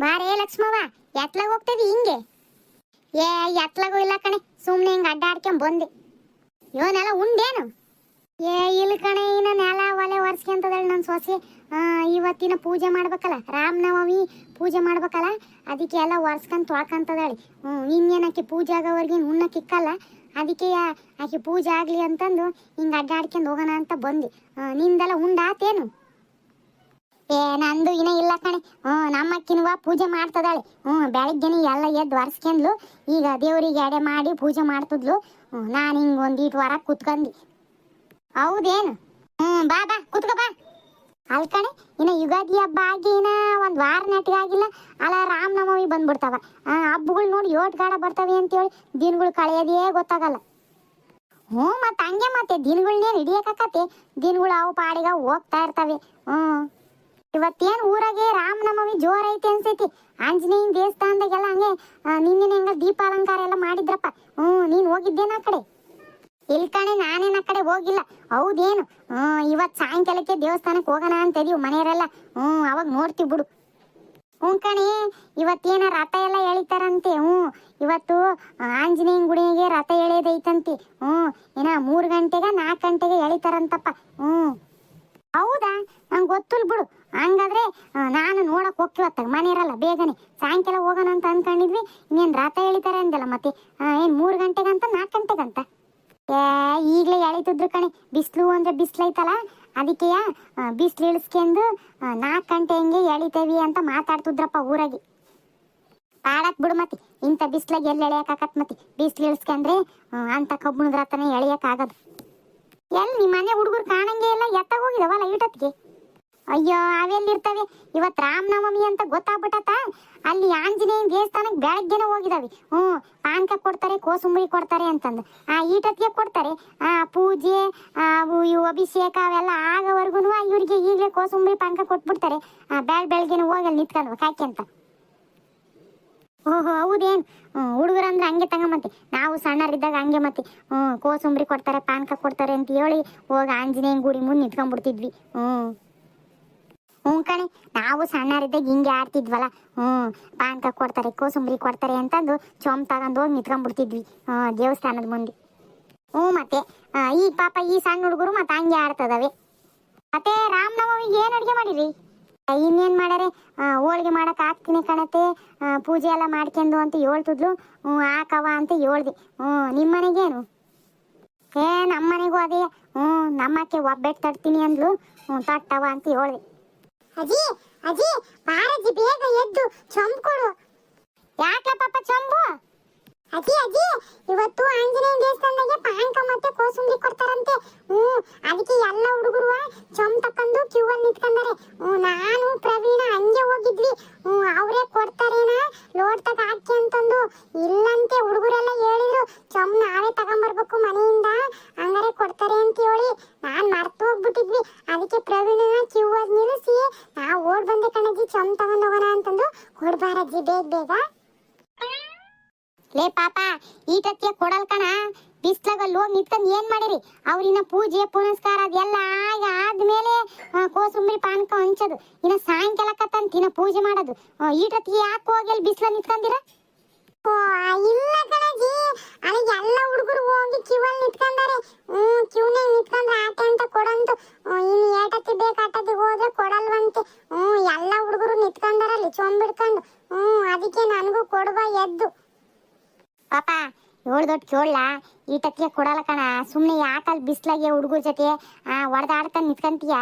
ಬಾರೇ ಲಕ್ಷ್ಮವ್ವ, ಎತ್ಲಾಗ ಹೋಗ್ತೇವಿ ಹಿಂಗೆ. ಏ, ಎತ್ಲಾಗೂ ಇಲ್ಲ ಕಣೆ ಸುಮ್ಮನೆ ಹಿಂಗೆ ಅಡ್ಡಾಡ್ಕೊಂಡ್ ಬಂದೆ. ಇವನೆಲ್ಲ ಉಂಡೇನು? ಏ, ಇಲ್ಲ ಕಣೆ, ಇನ್ನ ನೆಲ ಒಲೆ ಒರೆಸ್ಕೊಂತದಳ ನನ್ನ ಸೊಸೆ. ಇವತ್ತಿನ ಪೂಜೆ ಮಾಡ್ಬೇಕಲ್ಲ ರಾಮನವಮಿ ಪೂಜೆ ಮಾಡ್ಬೇಕಲ್ಲ, ಅದಕ್ಕೆ ಎಲ್ಲ ಒರೆಸ್ಕೊಂಡ್ ತೊಳ್ಕೊಂತದಾಳಿ. ಹ್ಞೂ ಇನ್ನೇನಕ್ಕೆ ಪೂಜೆ ಆಗೋವರೆಗೆ ಉಣ್ಣಕ್ಕಿಕ್ಕಲ್ಲ ಅದಕ್ಕೆ ಯಾ- ಆಕೆ ಪೂಜೆ ಆಗಲಿ ಅಂತಂದು ಹಿಂಗೆ ಅಡ್ಡಾಡ್ಕೊಂಡು ಹೋಗೋಣ ಅಂತ ಬಂದೆ. ನಿಂದೆಲ್ಲ ಉಂಡಾತೇನು? ಏ, ನಂದು ಇನ್ನ ಇಲ್ಲ ಕಣೆ. ಹ್ಞೂ, ನಮ್ಮ ಅಕ್ಕಿನವ ಪೂಜೆ ಮಾಡ್ತದಾಳೆ. ಹ್ಞೂ, ಬೆಳಗ್ಗೆನೆ ಎಲ್ಲ ಎದ್ದು ಒರೆಸ್ಕೊಂಡ್ಲು ಈಗ ದೇವರಿಗೆ ಎಡೆ ಮಾಡಿ ಪೂಜೆ ಮಾಡ್ತಿದ್ಲು. ಹ್ಞೂ, ನಾನು ಹಿಂಗೆ ಒಂದೀಟು ವಾರ ಕುತ್ಕೊಂಡಿ ಹೌದೇನು? ಹ್ಞೂ, ಬಾ ಬಾ, ಕುತ್ಕೋ, ಬಾ. ಅಲ್ ಕಣೆ, ಇನ್ನು ಯುಗಾದಿ ಹಬ್ಬ ಆಗಿ ಇನ್ನ ಒಂದು ವಾರ ನೆಟ್ಟಿಗೆ ಆಗಿಲ್ಲ. ಅಲ್ಲ ರಾಮನವಮಿ ಬಂದ್ಬಿಡ್ತಾವ. ಹಬ್ಬಗಳು ನೋಡಿ ಯೋಟ್ ಗಾಡ ಬರ್ತವೆ ಅಂತೇಳಿ ದಿನಗಳು ಕಳೆಯೋದೇ ಗೊತ್ತಾಗಲ್ಲ. ಹ್ಞೂ, ಮತ್ತೆ ಹಂಗೆ ಮತ್ತೆ ದಿನಗಳನ್ನೇನು ಹಿಡಿಯೋಕತ್ತೆ ದಿನಗಳು ಅವು ಪಾಡಿಗೆ ಹೋಗ್ತಾ ಇರ್ತವೆ. ಹ್ಞೂ. ಇವತ್ತೇನು ಊರಾಗೆ ರಾಮನವಮಿ ಜೋರ್ ಐತಿ ಅನ್ಸೈತಿ. ಆಂಜನೇಯನ ದೇವಸ್ಥಾನದಾಗೆಲ್ಲ ಹಂಗೆ ನಿನ್ನೆ ಹೆಂಗ ದೀಪ ಅಲಂಕಾರ ಎಲ್ಲ ಮಾಡಿದ್ರಪ್ಪ. ಹ್ಮ್ ನೀನ್ ಹೋಗಿದ್ದೇನ ಆ ಕಡೆ? ಇಲ್ ಕಣೆ, ನಾನೇನ ಆ ಕಡೆ ಹೋಗಿಲ್ಲ. ಹೌದೇನು? ಹ್ಮ್ ಇವತ್ತು ಸಾಯಂಕಾಲಕ್ಕೆ ದೇವಸ್ಥಾನಕ್ಕೆ ಹೋಗೋಣ ಅಂತ ಇದೀವಿ ಮನೆಯವರೆಲ್ಲ. ಹ್ಮ್ ಅವಾಗ ನೋಡ್ತೀವಿ ಬಿಡು. ಹ್ಞೂ ಕಣೆ, ಇವತ್ತೇನ ರಥ ಎಲ್ಲ ಎಳಿತಾರಂತೆ. ಹ್ಞೂ, ಇವತ್ತು ಆಂಜನೇಯನ ಗುಡಿಗೆ ರಥ ಎಳೆಯೋದೈತಂತೆ ಹ್ಞೂ ಏನ ಮೂರು ಗಂಟೆಗೆ ನಾಲ್ಕು ಗಂಟೆಗೆ ಎಳಿತಾರಂತಪ್ಪ. ಹ್ಞೂ. ಹೌದಾ? ನಂಗೆ ಗೊತ್ತಿಲ್ಲ ಬಿಡು. ಹಂಗಾದ್ರೆ ನಾನು ನೋಡಕ್ ಮನೆ ಇರಲ್ಲ, ಬೇಗನೆ. ಸಾಯಂಕಾಲ ಹೋಗೋಣ ಅಂತ ಅನ್ಕೊಂಡಿದ್ವಿ, ಇನ್ನೇನು ರಥ ಎಳಿತಾರೆ ಅಂದಲ್ಲ ಮತ್ತೆ ಏನು ಮೂರು ಗಂಟೆಗಂತ ನಾಲ್ಕು ಗಂಟೆಗಂತ? ಏ, ಈಗಲೇ ಎಳಿತಿದ್ರು ಕಣೆ, ಬಿಸಿಲು ಅಂದ್ರೆ ಬಿಸಿಲು ಐತಲ್ಲ ಅದಕ್ಕೆ ಬಿಸಿಲು ಇಳಿಸ್ಕೊಂಡು ನಾಲ್ಕು ಗಂಟೆ ಹೆಂಗೆ ಎಳಿತೇವಿ ಅಂತ ಮಾತಾಡ್ತಿದ್ರಪ್ಪ ಊರಾಗಿ. ಪಾಡಕ್ ಬಿಡು ಮತ್ತೆ, ಇಂಥ ಬಿಸ್ಲಾಗ ಎಲ್ಲಿ ಎಳೆಯಕ್ಕಾಗತ್ ಮತ್ತೆ, ಬಿಸಿಲು ಇಳಿಸ್ಕೊಂಡ್ರೆ ಅಂತ ಕಬ್ಬಣದ ರಥನೇ ಎಳೆಯಕ್ಕಾಗದು ಎಲ್ಲಿ ನಿಮ್ಮ ಮನೆ ಹುಡುಗರು ಕಾಣಂಗೆ ಇಲ್ಲ ಎತ್ತ ಹೋಗಿದವಲ್ಲ, ಈಟತ್ಗೆ? ಅಯ್ಯೋ, ಅವೆಲ್ಲಿರ್ತವೆ? ಇವತ್ತು ರಾಮನವಮಿ ಅಂತ ಗೊತ್ತಾಗ್ಬಿಟ್ಟತ ಅಲ್ಲಿ ಆಂಜನೇಯನ ದೇವಸ್ಥಾನಕ್ಕೆ ಬೆಳಗ್ಗೆನೆ ಹೋಗಿದಾವೆ. ಹ್ಞೂ, ಪಾನಕ ಕೊಡ್ತಾರೆ, ಕೋಸುಂಬರಿ ಕೊಡ್ತಾರೆ ಅಂತಂದು. ಆ ಈಟತ್ಗೆ ಕೊಡ್ತಾರೆ. ಆ ಪೂಜೆ ಇವು ಅಭಿಷೇಕ ಅವೆಲ್ಲ ಆಗೋವರೆಗೂ ಇವರಿಗೆ ಈಗಲೇ ಕೋಸುಂಬರಿ ಪಾನಕ ಕೊಟ್ಬಿಡ್ತಾರೆ. ಆ ಬ್ಯಾಗ್ ಬೆಳಗ್ಗೆನೆ ಹೋಗಿ ಅಲ್ಲಿ ನಿಂತ್ಕೊಂಡು ಕಾಕಿ ಅಂತ. ಓಹೋ, ಹೌದೇನು? ಹುಡುಗರು ಅಂದ್ರೆ ಹಂಗೆ ತಗೊಂಬಂತೆ. ನಾವು ಸಣ್ಣರಿದ್ದಾಗ ಹಂಗೆ ಮತ್ತೆ. ಹ್ಞೂ, ಕೋಸುಂಬರಿ ಕೊಡ್ತಾರೆ, ಪಾನಕ ಕೊಡ್ತಾರೆ ಅಂತ ಹೇಳಿ ಹೋಗಿ ಆಂಜನೇಯನ ಗುಡಿ ಮುಂದೆ ನಿಂತ್ಕೊಂಡ್ಬಿಡ್ತಿದ್ವಿ. ಹ್ಞೂ. ಹ್ಞೂ ಕಣಿ ನಾವು ಸಣ್ಣರಿದ್ದಾಗ ಹಿಂಗೆ ಆಡ್ತಿದ್ವಲ್ಲ ಹ್ಞೂ ಪಾನಕ ಕೊಡ್ತಾರೆ ಕೋಸುಂಬರಿ ಕೊಡ್ತಾರೆ ಅಂತಂದು ಚೊಂಬ್ ತಗೊಂಡು ಹೋಗಿ ಆ ದೇವಸ್ಥಾನದ ಮುಂದೆ. ಹ್ಞೂ ಮತ್ತೆ ಈ ಪಾಪ ಈ ಸಣ್ಣ ಹುಡುಗರು ಮತ್ತೆ ಹಂಗೆ ಆಡ್ತದವೆ. ಮತ್ತೆ ರಾಮನವಮಿಗೆ ಏನು ಅಡುಗೆ ಮಾಡಿರಿ? ಇನ್ನೇನು ಮಾಡ್ಯಾರೆ? ಆ, ಹೋಳ್ಗೆ ಮಾಡಕ್ ಹಾಕ್ತೀನಿ ಕಣತೆ ಪೂಜೆ ಎಲ್ಲ ಮಾಡ್ಕೊಂಡು ಅಂತ ಹೇಳ್ತಿದ್ಲು ಹ್ಞೂ ಹಾಕವ ಅಂತ ಹೇಳ್ದೆ. ಹ್ಞೂ ನಿಮ್ಮ ಮನೆಗೇನು ಏ ನಮ್ಮ ಮನೆಗೂ ಅದೇ ಹ್ಞೂ ನಮ್ಮಕ್ಕೆ ಒಬ್ಬೆಟ್ಟು ತಡ್ತೀನಿ ಅಂದ್ಲು ಹ್ಞೂ ತಟ್ಟವ ಅಂತ ಹೇಳ್ದೆ. ಅಜ್ಜಿ ಅಜ್ಜಿ ಬಾರಜ್ಜಿ ಬೇಗ ಎದ್ದು ಚೊಂಬು ಕೊಡು. ಯಾಕೆ ಪಾಪ ಚೊಂಬು ಅಜ್ಜಿ ಅಜ್ಜಿ ಇವತ್ತು ಆಂಜನೇಯ ದೇವಸ್ಥಾನದಾಗೆ ಪಾನಕ ಮತ್ತೆ ಕೋಸುಂಬರಿ ಕೊಡ್ತಾರಂತೆ ಹ್ಞೂ ಅದಕ್ಕೆ ಎಲ್ಲ ಹುಡುಗರು ಚೊಂಬ್ ತಕೊಂಡು ಕ್ಯೂ ಅಲ್ಲಿ ನಿಂತ್ಕೊಂಡಾರೆ ಹ್ಞೂ ನಾನು ಪ್ರವೀಣ ಹಂಗೆ ಹೋಗಿದ್ವಿ ಹ್ಞೂ ಅವರೇ ಕೊಡ್ತಾರೇನ ಲೋಡ್ ತಗ ಹಾಕಿ ಅಂತಂದು ಇಲ್ಲಂತೆ ಹುಡುಗರೆಲ್ಲ ಹೇಳಿದ್ರು ಚೊಂಬ್ ನಾವೇ ತಗೊಂಬರ್ಬೇಕು ಮನೆಯಿಂದ. ಹಂಗಾರೆ ಕೊಡ್ತಾರೆ ಅಂತ ಹೇಳಿ ನಾನ್ ಮರ್ತು ಹೋಗ್ಬಿಟ್ಟಿದ್ವಿ. ಅದಕ್ಕೆ ಪ್ರವೀಣನ ಕ್ಯೂ ಅಲ್ಲಿ ನಿಲ್ಲಿಸಿ ನಾ ಓಡ್ ಬಂದೆ ಕಣಜ್ಜಿ ಚಮ್ ತಗೊಂಡ್ ಹೋಗೋಣ ಅಂತಂದು ಕೊಡ್ಬಾರಜ್ಜಿ ಬೇಗ ಬೇಗ. ಲೇ ಪಾಪ ಈಟಕ್ಕೆ ಕೊಡಲ್ ಕಣ. ಬಿಸ್ಲಾಗ ಅಲ್ಲಿ ಹೋಗಿ ನಿಂತ್ಕೊಂಡು ಏನ್ ಮಾಡಿರಿ? ಅವ್ರಿನ ಪೂಜೆ, ಪುನಸ್ಕಾರ ಅದೆಲ್ಲ ಆಗ ಆದ್ಮೇಲೆ ಕೋಸುಂಬರಿ ಪಾನಕ ಹಂಚೋದು. ಇನ್ನ ಸಾಯಂಕಾಲ ಕತ್ತಂತ ಇನ್ನ ಪೂಜೆ ಮಾಡೋದು. ಈಟತ್ತಿಗೆ ಯಾಕೆ ಹೋಗಿ ಅಲ್ಲಿ ಬಿಸ್ಲ ನಿಂತ್ಕೊಂಡಿರ ಇಲ್ಲ ಕಣಜಿ. ಅಲ್ಲಿ ಎಲ್ಲ ಹುಡುಗರು ಹೋಗಿ ಕ್ಯೂ ಅಲ್ಲಿ ನಿಂತ್ಕೊಂಡಾರೆ ಹ್ಮ್ ಕ್ಯೂನೇ ನಿಂತ್ಕೊಂಡ್ರೆ ಆಟ ಅಂತ ಕೊಡಂತು. ಇನ್ನು ಏಟತ್ತಿ ಬೇಕು ಆಟತ್ತಿಗೆ ಹೋದ್ರೆ ಕೊಡಲ್ವಂತೆ. ಹ್ಮ್ ಎಲ್ಲ ಹುಡುಗರು ನಿಂತ್ಕೊಂಡಾರಲ್ಲಿ ಚೊಂಬಿಡ್ಕೊಂಡು. ಹ್ಮ್ ಅದಕ್ಕೆ ನನಗೂ ಕೊಡ್ಬಾ ಎದ್ದು. ಪಾಪ ದೊಡ್ಡ ಕೇಳಲ್ಲ ಈಟಕ್ಕೆ ಕೊಡಲ್ಲ ಕಣ. ಸುಮ್ಮನೆ ಯಾಕಲ್ಲಿ ಬಿಸ್ಲಾಗೆ ಹುಡುಗರ ಜೊತೆ, ಆ ಹೊಡೆದಾಡ್ತಾ ನಿಂತ್ಕಂತೀಯ?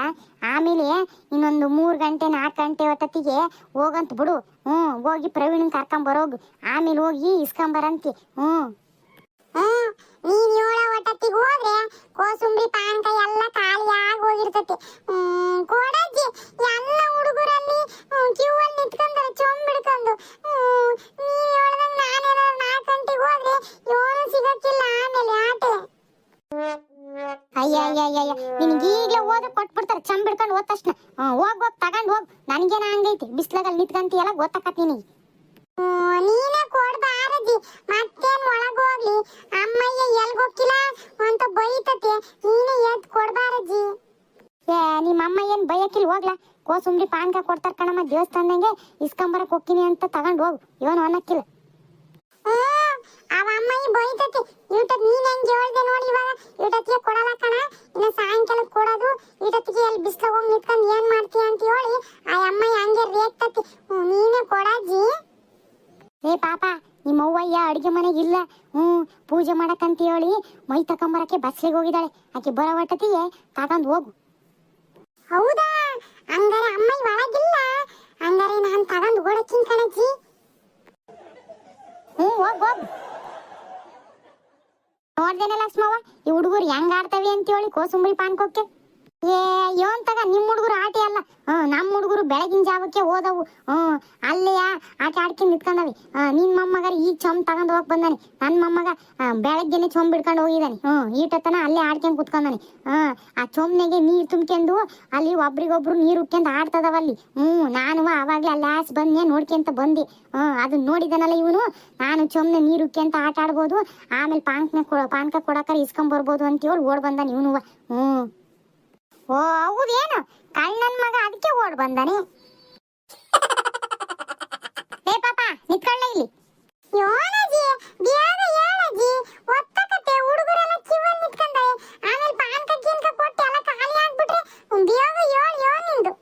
ಆಮೇಲೆ ಇನ್ನೊಂದು ಮೂರು ಗಂಟೆ ನಾಲ್ಕು ಗಂಟೆ ಹೊತ್ತತ್ತಿಗೆ ಹೋಗಂತ ಬಿಡು. ಹ್ಞೂ ಹೋಗಿ ಪ್ರವೀಣ್ ಕರ್ಕೊಂಬರೋಗು ಆಮೇಲೆ ಹೋಗಿ ಇಸ್ಕೊಂಬರಂತಿ ಹ್ಞೂ ನೀನ್ ಏಳ ಒಟ್ಟತ್ತಿಗೆ ಹೋದ್ರೆ ಕೋಸುಂಬರಿ ಪಾನಕ ಎಲ್ಲ ಖಾಲಿ ಆಗಿ ಹೋಗಿರ್ತೈತಿ ಕೊಡಜ್ಜಿ, ಎಲ್ಲ ಹುಡುಗರಲ್ಲಿ ಕ್ಯೂ ಅಲ್ಲಿ ನಿಂತ್ಕೊಂಡ್ರೆ ಚೊಂಬಿಡ್ಕೊಂಡು. ನೀವ್ ಹೇಳ್ದಂಗ್ ನಾನೇನಾದ್ರು ನಾಲ್ಕು ಗಂಟೆಗೆ ಅಯ್ಯ ಅಯ್ಯ ಅಯ್ಯ ನಿನಗೆ ಈಗಲೇ ಹೋದ್ರೆ ಕೊಟ್ಬಿಡ್ತಾರೆ. ಚಂಬ್ ಹಿಡ್ಕೊಂಡು ಹೋದ ತಕ್ಷಣ. ಹೋಗ್ ಹೋಗ್ ತಗೊಂಡ್ ಹೋಗ್. ನನಗೇನ ಹಂಗೈತಿ. ಬಿಸ್ಲಾಗಲ್ಲಿ ನಿಂತ್ಕಂತೀಯಲ್ಲ ಗೊತ್ತಾಕತ್ ನಿನಗೆ. ನೀನೇ ಕೊಡ್ಬಾರದಿ ಮತ್ತೇನ್ ಒಳಗ್ ಹೋಗ್ಲಿ? ಅಮ್ಮಯ್ಯ ಎಲ್ಗ್ ಹೋಗಿಲ್ಲ ಅಂತ ಬೈತತೆ. ನೀನೇ ಎದ್ ಕೊಡ್ಬಾರಜ್ಜಿ ಏ ನಿಮ್ಮ ಅಮ್ಮ ಏನು ಬೈಯಕ್ಕಿಲ್ಲ ಹೋಗ್ಲಾ. ಕೋಸುಂಬ್ರಿ ಪಾನ್ಕ ಕೊಡ್ತಾರ ಕಣಮ್ಮ ದೇವಸ್ಥಾನದಂಗೆ. ಇಸ್ಕೊಂಬರಕ್ ಹೋಗ್ತೀನಿ ಅಂತ ತಗೊಂಡ್ ಹೋಗು. ಇವನು ಅನ್ನಕ್ಕಿಲ್ಲ. ಅವ ಅಮ್ಮ ಈ ಬೈತತಿ ಇಟತ್ ನೀನ್ ಹೆಂಗ್ ಹೇಳ್ದೆ ನೋಡಿ ಇವಾಗ. ಇವತ್ತತ್ತಿಗೆ ಕೊಡಲ್ಲ ಕಣ. ಇನ್ನ ಸಾಯಂಕಾಲ ಕೊಡೋದು. ಇವತ್ತತ್ತಿಗೆ ಅಲ್ಲಿ ಬಿಸ್ಲಾಗ ಹೋಗಿ ನಿಂತ್ಕೊಂಡು ಏನ್ ಮಾಡ್ತೀಯ ಅಂತ ಹೇಳಿ ಆ ಅಮ್ಮ ಹಂಗೆ ರೇಗ್ತತಿ ನೀನೇ ಕೊಡಜ್ಜಿ ಏ ಪಾಪ, ನಿಮ್ಮ ಅವ್ವಯ್ಯ ಅಡುಗೆ ಮನೆಗೆ ಇಲ್ಲ. ಹ್ಞೂ ಪೂಜೆ ಮಾಡಕ್ಕಂತ ಹೇಳಿ ಮೈ ತಕೊಂಬರಕ್ಕೆ ಬಸ್ಲಿಗೆ ಹೋಗಿದ್ದಾಳೆ. ಆಕೆ ಬರೋ ಒಟ್ಟತಿಗೆ ತಗೊಂಡು ಹೋಗು. ಹೌದಾ? ಹಂಗಾರೆ ಅಮ್ಮ ಒಳಗಿಲ್ಲ ಹಂಗಾರೆ ನಾನು ತಗೊಂಡು ಓಡಕ್ಕಿನ್ ಕಣಜ್ಜಿ ಹ್ಞೂ ಹೋಗ್ ಹೋಗ್ ನೋಡ್ದೇನೆ ಲಕ್ಷ್ಮವ್ವ ಈ ಹುಡುಗರು ಹೆಂಗ್ ಆಡ್ತವೆ ಅಂತ ಹೇಳಿ ಕೋಸುಂಬರಿ ಪಾನ್ಕೋಕ್ಕೆ. ಯೋನ್ ತಗ ನಿಮ್ ಹುಡುಗರು ಆಟೆ ಅಲ್ಲ. ನಮ್ಮ ಹುಡುಗರು ಬೆಳಗಿನ ಜಾವಕ್ಕೆ ಹೋದವು. ಹ್ಮ್ ಅಲ್ಲಿಯ ಆಟ ಆಡ್ಕೊಂಡು ನಿಂತ್ಕೊಂಡವಿ. ನಿನ್ ಮೊಮ್ಮಗರ ಈ ಚೊಂಬ್ ತಗೊಂಡ್ ಹೋಗಿ ಬಂದಾನೆ. ನನ್ನ ಮೊಮ್ಮಗ ಬೆಳಗ್ಗೆನೆ ಚೊಂಬ್ ಬಿಡ್ಕೊಂಡು ಹೋಗಿದ್ದಾನೆ ಈಟತನ ಅಲ್ಲೇ ಆಡ್ಕೊಂಡ್ ಕುತ್ಕೊಂಡಾನೆ. ಆ ಚೊಂಬ್ನೆಗೆ ನೀರ್ ತುಂಬ್ಕೊಂಡು ಅಲ್ಲಿ ಒಬ್ರಿಗೊಬ್ರು ನೀರ್ ಉಕ್ಕೊಂಡ್ ಆಡ್ತದವ ಅಲ್ಲಿ. ಹ್ಮ್ ನಾನು ಅವಾಗ್ಲೇ ಅಲ್ಲಿ ಆಸ್ ಬಂದೆ ನೋಡ್ಕೊಂತ ಬಂದೆ. ಹ್ಮ್ ಅದನ್ನ ನೋಡಿದನಲ್ಲ ಇವನು. ನಾನು ಚೊಂಬ್ನೆ ನೀರ್ ಉಕ್ಕೊಂತ ಆಟ ಆಡ್ಬೋದು. ಆಮೇಲೆ ಪಾನ್ಕನ ಪಾನ್ಕ ಕೊಡಕರ ಇಸ್ಕೊಂಡ್ ಬರ್ಬೋದು ಅಂತ ಹೇಳಿ ಓಡ್ ಬಂದಾನೆ ಇವನು ಹ್ಮ್ ಓ, ಹೌದೇನು? ಕಣ್ಣನ್ ಮಗ ಅದಕ್ಕೆ ಓಡ್ ಬಂದಾನೆ. ಏ, ಪಾಪ, ನಿತ್ಕೊಳ್ಳ ಇಲ್ಲಿ. ಯೋನಜಿ ಬ್ಯಾಗ ಹೇಳಜಿ ಒತ್ತಕತೆ ಹುಡುಗರೆಲ್ಲ ಕಿವಲ್ ನಿತ್ಕೊಂಡೆ ಆಮೇಲೆ ಖಾಲಿ ಆಗ್ಬಿಟ್ರೆ ಬಿಯೋಗ ಯೋ ನಿಂದು.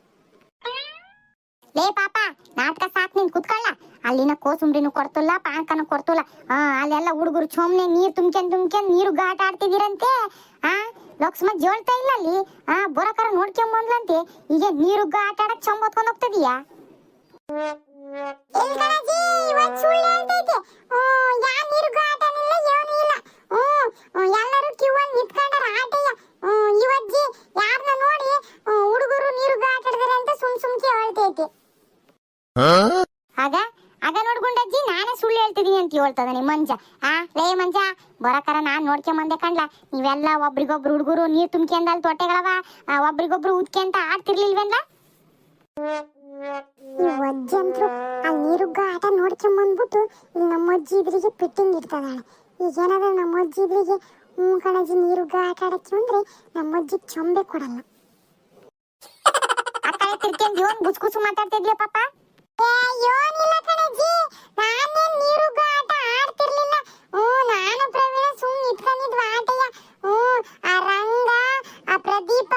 ಲೇ, ಪಾಪ, ನಾಟಕ ಸಾಕ್ ನಿನ್ ಕುತ್ಕೊಳ್ಳ. ಅಲ್ಲಿನ ಕೋಸುಂಬ್ರಿನೂ ಕೊಡ್ತಲ್ಲ, ಪಾನ್ಕನು ಕೊಡ್ತಲ್ಲ. ಆ ಅಲ್ಲೆಲ್ಲ ಹುಡುಗರು ಚೊಮ್ನೆ ನೀರ್ ತುಂಬ್ಕೊಂಡ್ ತುಂಬ್ಕೊಂಡ್ ನೀರು ಗಾಟ ಆಡ್ತಿದ್ದೀರಂತೆ. ಆ? ಲಕ್ಷ್ಮ ಜೋಳ್ತಾ ಇಲ್ಲ ಅಲ್ಲಿ? ಆ ಬುರಕರ ನೋಡ್ಕೊಂಡ್ ಬಂದ್ಲಂತೆ. ಈಗ ನೀರು ಆಟ ಆಡಕ್ ಚಂಬತ್ಕೊಂಡ್ ಹೋಗ್ತದೀಯಾ? ಎಲ್ಲರೂ ಕ್ಯೂ ಅಲ್ಲಿ ನಿಂತ್ಕೊಂಡಾರ ಆಟಯ್ಯ ಇವಜ್ಜಿ ಯಾರನ್ನ ನೋಡಿ ಹುಡುಗರು ನೀರು ಆಟ ಆಡಿದಾರೆ ಅಂತ ಸುಮ್ ಸುಮ್ಕೆ ಹೇಳ್ತೈತೆ ಆಗ ಆಗ ನೋಡ್ಕೊಂಡಜ್ಜಿ ನಾನೇ ಸುಳ್ಳು ಹೇಳ್ತಿದೀನಿ ನಿಮ್ಮ ಮಂಜ. ಆ? ಲೇ ಮಂಜ ಬರಕರ ನಾನ್ ನೋಡ್ಕೊಂಡ್ ಬಂದೆ ಕಣ್ಲ. ನೀವೆಲ್ಲ ಒಬ್ರಿಗೊಬ್ರು ಹುಡುಗರು ನೀರ್ ತುಂಬ್ಕೊಂಡ್ ಅಲ್ಲಿ ತೊಟ್ಟೆಗಳವ ಆ, ಒಬ್ರಿಗೊಬ್ರು ಉದ್ಕೊಂತ ಆಡ್ತಿರ್ಲಿಲ್ವೇನ್ಲ? ಅಜ್ಜಂತ್ರು ಅಲ್ಲಿ ನೀರುಗ್ಗ ಆಟ ನೋಡ್ಕೊಂಬಂದ್ಬಿಟ್ಟು ನಮ್ಮ ಅಜ್ಜಿ ಇದ್ರಿಗೆ ಪಿಟ್ಟಿಂಗ್ ಇರ್ತದಾಳೆ ಈಗ ಏನಾದ್ರು ನಮ್ಮ ಅಜ್ಜಿ ಇದ್ರಿಗೆ ಹ್ಞೂ ಕಣಜ್ಜಿ ನೀರುಗ್ಗ ಆಟ ಆಡಕ್ಕೆ ಅಂದ್ರೆ ನಮ್ಮ ಅಜ್ಜಿ ಚೊಂಬೆ ಕೊಡಲ್ಲ. ಅಕ್ಕ ತಿರ್ಕೊಂಡು ಯೋನ್ ಬುಸ್ಕುಸು ಮಾತಾಡ್ತಿದ್ಯಾ ಪಾಪ? ಯೋನಿಲ್ಲ ಕಣಜ್ಜಿ ನಾನೇನ್ ನೀರುಗ್ಗ ಆಟ ಆಡ್ತಿರ್ಲಿಲ್ಲ ಹ್ಞೂ ನಾನು ಪ್ರವೀಣ ಸುಮ್ ನಿಂತ್ಕೊಂಡಿದ್ವ ಆಟಯ್ಯ ಹ್ಞೂ ಆ ರಂಗ ಆ ಪ್ರದೀಪ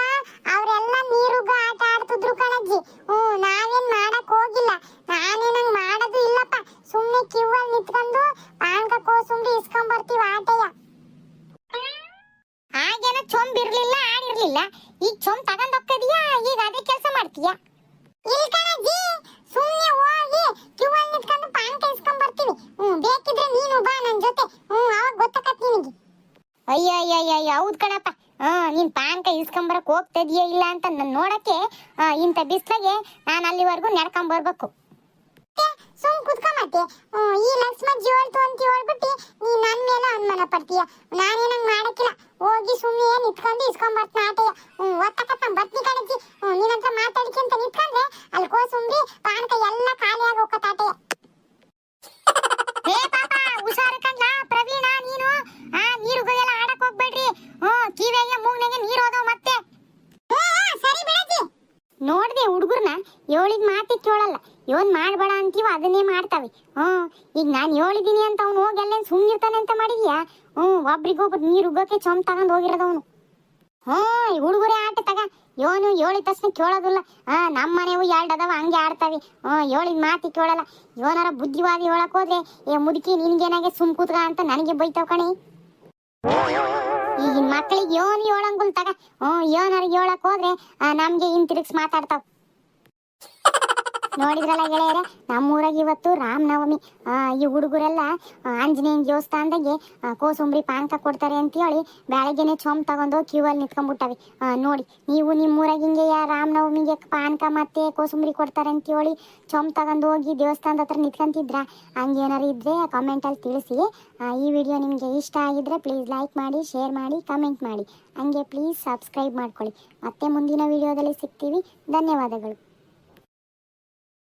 ಅವರೆಲ್ಲ ನೀರುಗ್ಗ ಆಟ ಆಡ್ತಿದ್ರು ಕಣಜ್ಜಿ ಹ್ಞೂ ನಾವೇನ್ ಮಾಡಕ್ ಹೋಗಿಲ್ಲ ನಾನೇನಂಗ್ ಮಾಡೋದು ಇಲ್ಲಪ್ಪ ಸುಮ್ನೆ ಕ್ಯೂ ಅಲ್ಲಿ ನಿಂತ್ಕೊಂಡು ಪಾನ್ಕ ಕೋಸುಂಬಿ ಇಸ್ಕೊಂಡ್ ಬರ್ತೀವಿ ಆಟಯ್ಯ ಆಗೇನ ಚೊಂಬ್ ಇರ್ಲಿಲ್ಲ ಆಡಿರ್ಲಿಲ್ಲ ಈಗ ಚೊಂಬ್ ತಗೊಂಡ್ ಹೋಗ್ತಿದ್ಯಾ? ಈಗ ಅದೇ ಕೆಲಸ ಮಾಡ್ತೀಯಾ? ಇಲ್ಲ ಕಣಜ್ಜಿ ಸುಮ್ಮನೆ ಹೋಗಿ ಕ್ಯೂ ಅಲ್ಲಿ ನಿಂತ್ಕೊಂಡು ಪಾನ್ ಇಸ್ಕೊಂಡ್ ಬರ್ತೀವಿ ಹ್ಮ್ ಬೇಕಿದ್ರೆ ನೀನು ಬಾ ನನ್ ಜೊತೆ. ಹ್ಮ್ ಅವಾಗ ಗೊತ್ತಾಕತ್ ನಿನಗೆ. ಅಯ್ಯ ಅಯ್ಯೋ ಅಯ್ಯೋ ಅಯ್ಯ ಹೌದ್ ಕಣಪ್ಪ. ಹಾ ನೀನ್ ಪಾನ್ಕ ಇಸ್ಕೊಂಬರಕ್ ಹೋಗ್ತದೀಯ ಇಲ್ಲ ಅಂತ ನನ್ ನೋಡಕ್ಕೆ ಇಂಥ ಬಿಸ್ಲಾಗೆ ನಾನು ಅಲ್ಲಿವರೆಗೂ ನಡ್ಕೊಂಡ್ ಬರ್ಬೇಕು. ಸುಮ್ ಕುತ್ಕೊಂಬತ್ತೆ ಈ ಲಕ್ಷ್ಮಜ್ಜಿ ಹೇಳ್ತು ಅಂತ ಹೇಳ್ಬಿಟ್ಟು ನೀ ನನ್ನ ಮೇಲೆ ಅನುಮಾನ ಪಡ್ತೀಯ? ನಾನೇನಂಗ್ ಮಾಡಕ್ಕಿಲ್ಲ. ಹೋಗಿ ಸುಮ್ಮನೆ ನಿತ್ಕೊಂಡು ಆಟಯ್ಯ ಹ್ಮ್ ಒತ್ತಕತ್ತ ಬತ್ನಿ ಕಣಜ್ಜಿ. ಹ್ಮ್ ನಿನ್ ಹತ್ರ ಮಾತಾಡ್ಕೊಂತ ನಿತ್ಕೊಂಡ್ರೆ ಅಲ್ಲಿ ಕೋಸುಂಬಿ ಪಾನಕ ಎಲ್ಲ ಖಾಲಿಯಾಗಿ ಹೋಗತ್ತ ಆಟಯ್ಯ ಏ ಪಾಪ ಹುಷಾರು ಕಂಡ್ಲ ಪ್ರವೀಣ ನೀನು? ಆ ನೀರುಗಳೆಲ್ಲ ಆಡಕ್ ಹೋಗ್ಬೇಡ್ರಿ. ಹ್ಮ್ ಕಿವಿಗೆ ಮೂಗ್ನೆಗೆ ನೀರು ಹೋದವು ಮತ್ತೆ. ನೋಡ್ದೆ ಹುಡುಗರ್ನ ಏಳಿದ್ ಮಾತಿ ಕೇಳಲ್ಲ. ಇವನ್ ಮಾಡ್ಬೇಡ ಅಂತೀವ ಅದನ್ನೇ ಮಾಡ್ತಾವೆ ಹ್ಮ್ ಈಗ ನಾನು ಹೇಳಿದೀನಿ ಅಂತ ಅವ್ನು ಹೋಗಿ ಅಲ್ಲೇನ್ ಸುಮ್ನಿರ್ತಾನೆ ಅಂತ ಮಾಡಿದ್ಯಾ? ಹ್ಮ್ ಒಬ್ರಿಗೊಬ್ರು ನೀರು ಉಗ್ಗಕ್ಕೆ ಚೊಂಬ್ ತಗೊಂಡ್ ಹೋಗಿರೋದವನು ಹ್ಮ್ ಈ ಹುಡುಗರೇ ಆಟ ತಗ. ಇವನು ಏಳಿದ ತಕ್ಷಣ ಕೇಳೋದಿಲ್ಲ. ಹಾ ನಮ್ಮ ಮನೆವು ಎರಡು ಅದಾವ ಹಂಗೆ ಆಡ್ತಾವೆ. ಹ್ಮ್ ಏಳಿದ ಮಾತಿ ಕೇಳಲ್ಲ. ಇವನಾರ ಬುದ್ಧಿವಾದಿ ಹೇಳಕ್ ಹೋದ್ರೆ ಏ ಮುದುಕಿ ನಿನ್ಗೇನಾಗೆ ಸುಮ್ ಕೂತ್ಕ ಅಂತ ನನಗೆ ಬೈತಾವ್ ಕಣಿ. ಈಗಿನ ಮಕ್ಕಳಿಗೆ ಯೋನ್ ಹೇಳಂಗುಲ್ ತಗ. ಹ್ಮ್ ಯೋನಾರ ಹೇಳಕ್ ಹೋದ್ರೆ ಆ, ನಮ್ಗೆ ತಿರುಗ್ಸ್ ಮಾತಾಡ್ತಾವ್. ನೋಡಿದ್ರಲ್ಲ ಗೆಳೆಯರೆ, ನಮ್ಮೂರಾಗ ಇವತ್ತು ರಾಮನವಮಿ ಈ ಹುಡುಗರೆಲ್ಲ ಆಂಜನೇಯನ ದೇವಸ್ಥಾನದಾಗೆ ಕೋಸುಂಬ್ರಿ ಪಾನಕ ಕೊಡ್ತಾರೆ ಅಂತ ಹೇಳಿ ಬೆಳಗ್ಗೆನೆ ಚೊಂಬ್ ತಗೊಂಡು ಕ್ಯೂ ಅಲ್ಲಿ ನಿಂತ್ಕೊಂಡ್ಬಿಟ್ಟವಿ. ನೋಡಿ, ನೀವು ನಿಮ್ಮೂರಾಗ ಹಿಂಗೆ ಯಾ ರಾಮನವಮಿಗೆ ಪಾನಕ ಮತ್ತೆ ಕೋಸುಂಬ್ರಿ ಕೊಡ್ತಾರೆ ಅಂತ ಹೇಳಿ ಚೊಂಬ್ ತಗೊಂಡು ಹೋಗಿ ದೇವಸ್ಥಾನದ ಹತ್ರ ನಿಂತ್ಕೊಂತಿದ್ರ ಹಂಗೇನಾರು ಇದ್ರೆ ಕಮೆಂಟಲ್ಲಿ ತಿಳಿಸಿ. ಈ ವಿಡಿಯೋ ನಿಮಗೆ ಇಷ್ಟ ಆಗಿದ್ರೆ ಪ್ಲೀಸ್ ಲೈಕ್ ಮಾಡಿ ಶೇರ್ ಮಾಡಿ ಕಮೆಂಟ್ ಮಾಡಿ. ಹಂಗೆ ಪ್ಲೀಸ್ ಸಬ್ಸ್ಕ್ರೈಬ್ ಮಾಡ್ಕೊಳ್ಳಿ. ಮತ್ತೆ ಮುಂದಿನ ವಿಡಿಯೋದಲ್ಲಿ ಸಿಗ್ತೀವಿ. ಧನ್ಯವಾದಗಳು.